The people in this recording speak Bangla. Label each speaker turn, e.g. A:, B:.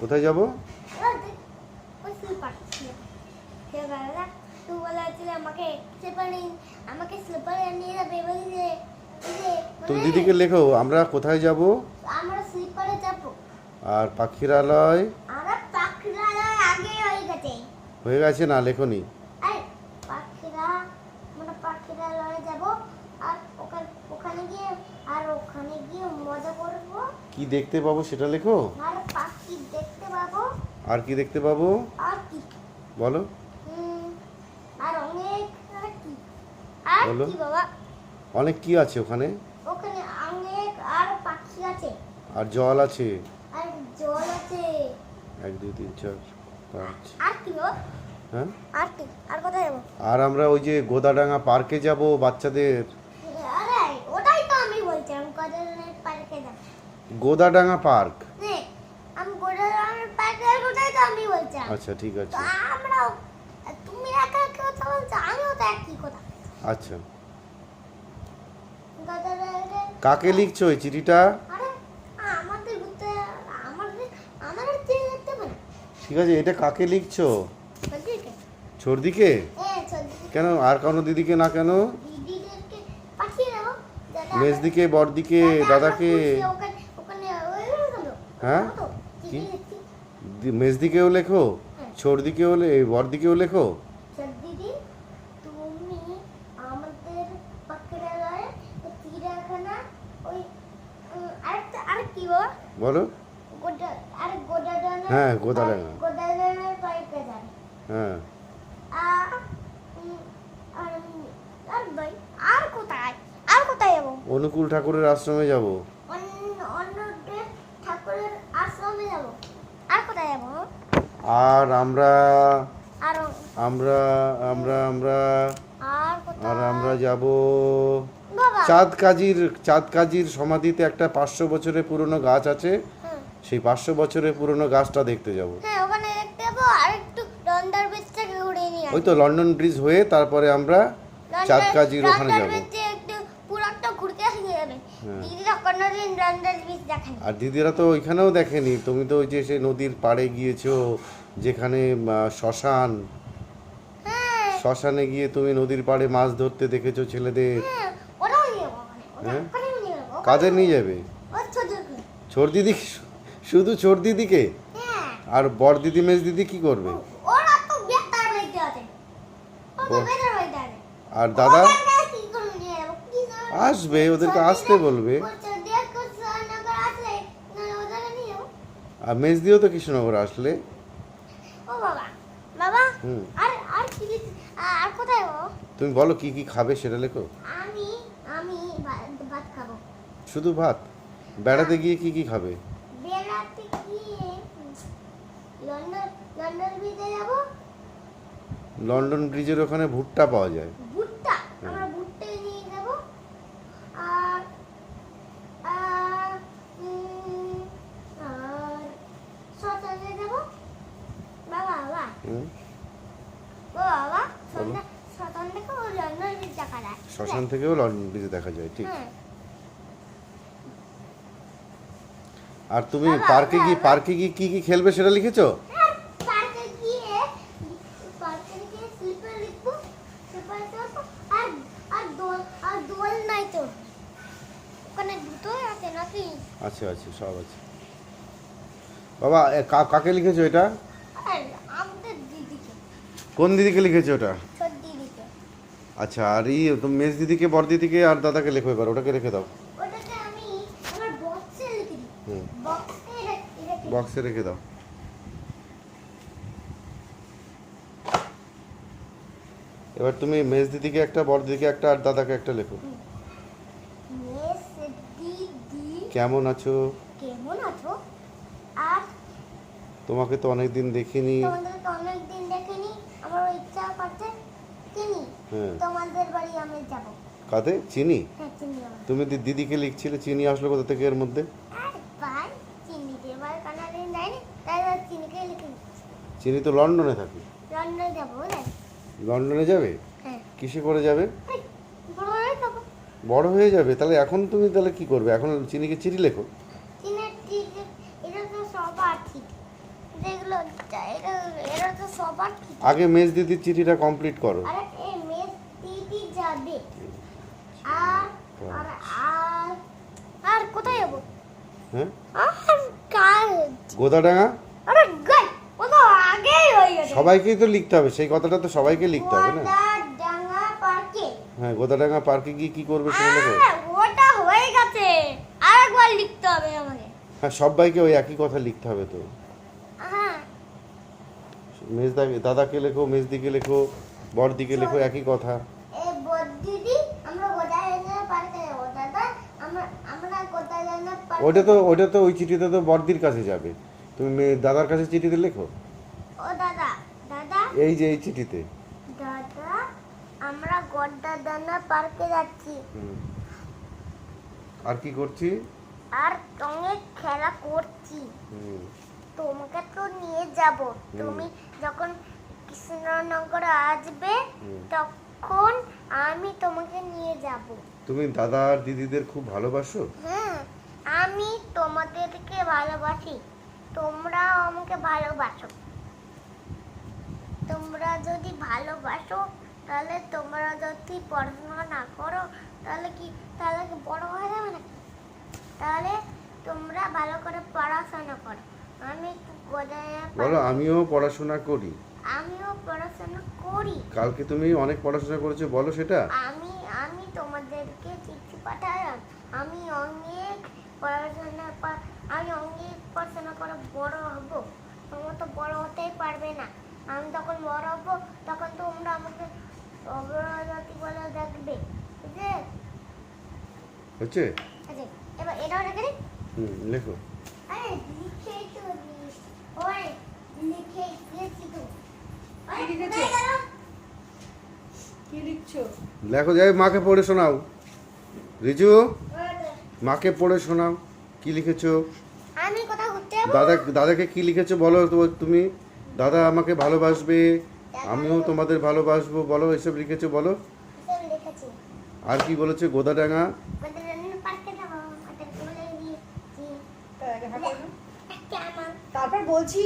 A: কোথায় যাব? তুমি দিদিকে লেখো আমরা কোথায় যাব?
B: আমরা স্লিপারে যাব
A: আর পাখিরালয়?
B: আমরা পাখিরা আগে হয়ে গেছে
A: হয়ে গেছে না। লেখনি
B: আরে পাখিরা পাখিরা যাব আর ওখানে ওখানে গিয়ে আর ওখানে গিয়ে মজা করব।
A: কি দেখতে পাবো সেটা লেখো।
B: আর
A: আর কি দেখতে পাবো?
B: আর কি?
A: বলো। বলো।
B: কি বাবা?
A: অনেক কি আছে ওখানে?
B: ওখানে অনেক আর পাখি আছে।
A: আর জল আছে?
B: আর জল আছে।
A: এক দুই তিন চার পাঁচ।
B: আর কি
A: হ্যাঁ?
B: আর কি? আর কোথায় যাব?
A: আর আমরা ওই যে গোদাডাঙ্গা পার্কে যাব বাচ্চাদের?
B: আরে ওটাই তো আমি বলছিলাম কদরের পার্কে যাব?
A: গোদাডাঙ্গা পার্ক
B: নে, আমি কদরের পার্কে ওটাই তো আমি বলছিলাম
A: আচ্ছা ঠিক আছে।
B: আমরাও তুমি একা কথা বলছো আমিও তো একই কথা।
A: আচ্ছা। কাকে লিখছো এই চিঠিটা? ঠিক আছে এটা কাকে লিখছো?
B: বলছি কি?
A: ছর্দিকে। কেন আর কোনো দিদিকে না কেন? মেজদিকে বড়দিকে দাদাকে। হ্যাঁ? কি? মেজদিকেও লেখো
B: হ্যাঁ।
A: ছর্দিকেও লে বড়দিকেও লেখো? বলো। হ্যাঁ, গোদাডাঙ্গা। হ্যাঁ। অনুকূল ঠাকুরের আশ্রমে যাব
B: অন্য অন্য ডে- ঠাকুরের আশ্রমে যাব আর কোথায় যাব
A: আর আমরা আমরা আমরা আমরা
B: আর
A: আমরা যাব চাঁদ কাজীর চাঁদ কাজীর সমাধিতে একটা পাঁচশো বছরের পুরনো গাছ আছে। সেই পাঁচশো বছরের পুরনো গাছটা দেখতে যাব।
B: হ্যাঁ
A: ওই তো লন্ডন ব্রিজ হয়ে তারপরে আমরা চাঁদ কাজীর ওখানে যাব। হ্যাঁ। আর দিদিরা তো ওইখানেও দেখেনি। তুমি তো ওই যে সে নদীর পাড়ে গিয়েছো। যেখানে শ্মশান।
B: হ্যাঁ।
A: শ্মশানে গিয়ে তুমি নদীর পাড়ে মাছ ধরতে দেখেছ ছেলেদের?
B: হ্যাঁ
A: হ্যাঁ? কাদের নিয়ে যাবে?
B: ছোট
A: দিদি শুধু ছোট দিদিকে?
B: হ্যাঁ।
A: আর বড় দিদি মেজ দিদি কি করবে? আর দাদা? আসবে ওদেরকে আসতে বলবে। আর মেজ দিও তো কৃষ্ণনগর আসলে।
B: বাবা। বাবা আর আর কি কি- আ- আর কোথায় যাব
A: তুমি বলো কি কি খাবে সেটা লেখো।
B: আমি আমি ভাত ভাত খাব।
A: শুধু ভাত? বেড়াতে গিয়ে কি কি খাবে?
B: বেড়াতে গিয়ে লন্ডন লন্ডন বিচে যাব।
A: লন্ডন ব্রিজের ওখানে ভুট্টা পাওয়া যায়
B: ভুট্টা আমরা ভুট্টা নিয়ে যাব আর আর উম, আর শ্মশানে যাব বাবা বাবা
A: হুম?
B: ও বাবা শ্মশান শ্মশান
A: থেকেও লন্ডন ব্রিজে দেখা যায় ঠিক।
B: হ্যাঁ
A: আর তুমি পার্কে গিয়ে পার্কে গিয়ে কি কি খেলবে সেটা লিখেছো?
B: হ্যাঁ,
A: আচ্ছা আচ্ছা সব আছে। বাবা কাকে লিখেছো এটা? কোন দিদিকে লিখেছো ওটা? আচ্ছা আর ই তো মেজ দিদিকে বড় দিদিকে আর দাদাকে লেখো এবার ওটাকে রেখে দাও।
B: ওটাকে আমি আমার বক্সে রেখে
A: দাও। এবার তুমি মেজ দিদিকে একটা বড় দিদিকে একটা আর দাদাকে একটা লেখো। কেমন আছো?
B: কেমন আছো? আর
A: তোমাকে তো অনেক দিন দেখিনি
B: তোমাদেরকে অনেকদিন দেখিনি আমার ইচ্ছা করছে চিনি?
A: হ্যাঁ।
B: তোমাদের বাড়ি আমি যাব।
A: কাতে? চিনি?
B: হ্যাঁ
A: তুমি দিদিকে লিখছিলে চিনি আসলো কোথা থেকে এর মধ্যে?
B: চিনি
A: তো লন্ডনে থাকে।
B: লন্ডনে যাব হ্যাঁ।
A: কিসে করে যাবে?
B: হয়ে
A: বড় হয়ে যাবে? তাহলে এখন তুমি তাহলে কি করবে? এখন চিনিকে চিঠি লেখো
B: চিনের ঠিক এটা তো সব আর ঠিক যেগুলো এটা এরা তো সবার কি
A: আগে মেজ দিদির চিঠিটা কমপ্লিট করো।
B: আরে কোথায় যাব?
A: হ্যাঁ? গোদাডাঙ্গা? সবাইকেই তো লিখতে হবে সেই কথাটা তো সবাইকে লিখতে হবে না? হ্যাঁ গোদাডাঙ্গা পার্কে গিয়ে কি করবে সেটা
B: ওটা হয়ে গেছে। আরেকবার লিখতে হবে আমাকে।
A: হ্যাঁ সবাইকে ওই একই কথা লিখতে হবে তো। মেজদাকে দাদাকে লেখো মেজদিকে লেখো বড়দিকে লেখো একই কথা। ওটা তো ওটা তো ওই চিঠিতে তো বড়দির কাছে যাবে। তুমি দাদার কাছে চিঠিতে লেখো?
B: ও দাদা দাদা।
A: এই যে এই চিঠিতে।
B: দাদা আমরা গোদাদানা পার্কে যাচ্ছি।
A: আর কি করছি?
B: আর সঙ্গে খেলা করছি।
A: হুম।
B: তোমাকে তো নিয়ে যাব। তুমি যখন কৃষ্ণনগরে আসবে তখন আমি তোমাকে নিয়ে যাব।
A: তুমি দাদা আর দিদিদের খুব ভালোবাসো?
B: হ্যাঁ আমি তোমাদেরকে ভালোবাসি। তোমরা আমাকে ভালোবাসো। তোমরা যদি ভালোবাসো তাহলে তোমরা যদি পড়াশোনা না করো তাহলে কি তাহলে কি বড় হয়ে যাবে না তাহলে তোমরা ভালো করে পড়াশোনা করো। আমি
A: বলো আমিও পড়াশোনা করি।
B: আমিও পড়াশোনা করি।
A: কালকে তুমি অনেক পড়াশোনা করেছ বলো সেটা।
B: আমি আমি তোমাদেরকে চিঠি পাঠালাম। আমি অনেক পড়াশোনা আমি অনেক পড়াশোনা করে বড় হব। তোমরা তো বড় হতেই পারবে না। আমি যখন বড় হব তখন তোমরা আমাকে অগ্রগতি বলে দেখবে। আছে
A: হচ্ছে?
B: আচ্ছা, এবার এটাও রেখে
A: হুম লেখো।
B: আরে লিখে তো দিস ওই লিখে দিয়েছি তো আরে,
C: কি লিখেছো?
B: কোথায় গেল?
C: কি লিখছো
A: লেখো যাই মাকে পড়ে শোনাও। রিজু মাকে পড়ে শোনাও কি লিখেছো?
B: আমি কোথাও ঘুরতে যাব?
A: দাদা দাদাকে কি লিখেছো বলো তো তুমি? দাদা আমাকে ভালোবাসবে আমিও তোমাদের ভালোবাসবো বলো এসব লিখেছো বলো। আর কি বলেছে? গোদাডাঙ্গা?
C: তারপর বলছি